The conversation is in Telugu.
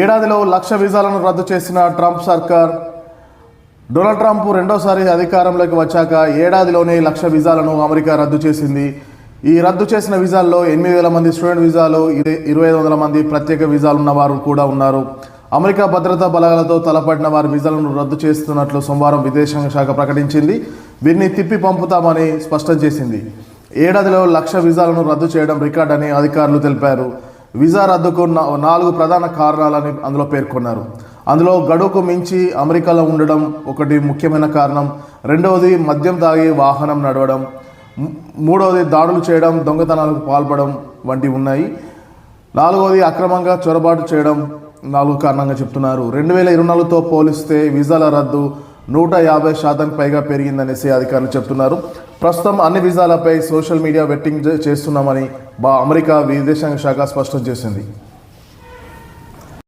ఏడాదిలో లక్ష వీసాలను రద్దు చేసిన ట్రంప్ సర్కార్ డొనాల్డ్ ట్రంప్ రెండోసారి అధికారంలోకి వచ్చాక ఏడాదిలోనే లక్ష వీసాలను అమెరికా రద్దు చేసింది. ఈ రద్దు చేసిన వీసాల్లో ఎనిమిది వేల మంది స్టూడెంట్ వీసాలు ఇరవై ఐదు వందల మంది ప్రత్యేక వీసాలు ఉన్న వారు కూడా ఉన్నారు. అమెరికా భద్రతా బలగాలతో తలపడిన వారి వీసాలను రద్దు చేస్తున్నట్లు సోమవారం విదేశాంగ శాఖ ప్రకటించింది. వీరిని తిప్పి పంపుతామని స్పష్టం చేసింది. ఏడాదిలో లక్ష వీసాలను రద్దు చేయడం రికార్డ్ అని అధికారులు తెలిపారు. వీసా రద్దుకు నాలుగు ప్రధాన కారణాలని అందులో పేర్కొన్నారు. అందులో గడువుకు మించి అమెరికాలో ఉండడం ఒకటి ముఖ్యమైన కారణం. రెండవది మద్యం తాగి వాహనం నడవడం. మూడవది దాడులు చేయడం దొంగతనాలకు పాల్పడడం వంటివి ఉన్నాయి. నాలుగవది అక్రమంగా చొరబాటు చేయడం నాలుగు కారణంగా చెప్తున్నారు. రెండు వేల ఇరవై నాలుగుతో పోలిస్తే వీసాల రద్దు నూట యాభై శాతం పైగా పెరిగిందనేసి అధికారులు చెప్తున్నారు. ప్రస్తుతం అన్ని వీసాలపై సోషల్ మీడియా వెట్టింగ్ చేస్తున్నామని బా అమెరికా విదేశాంగ శాఖ స్పష్టం చేసింది.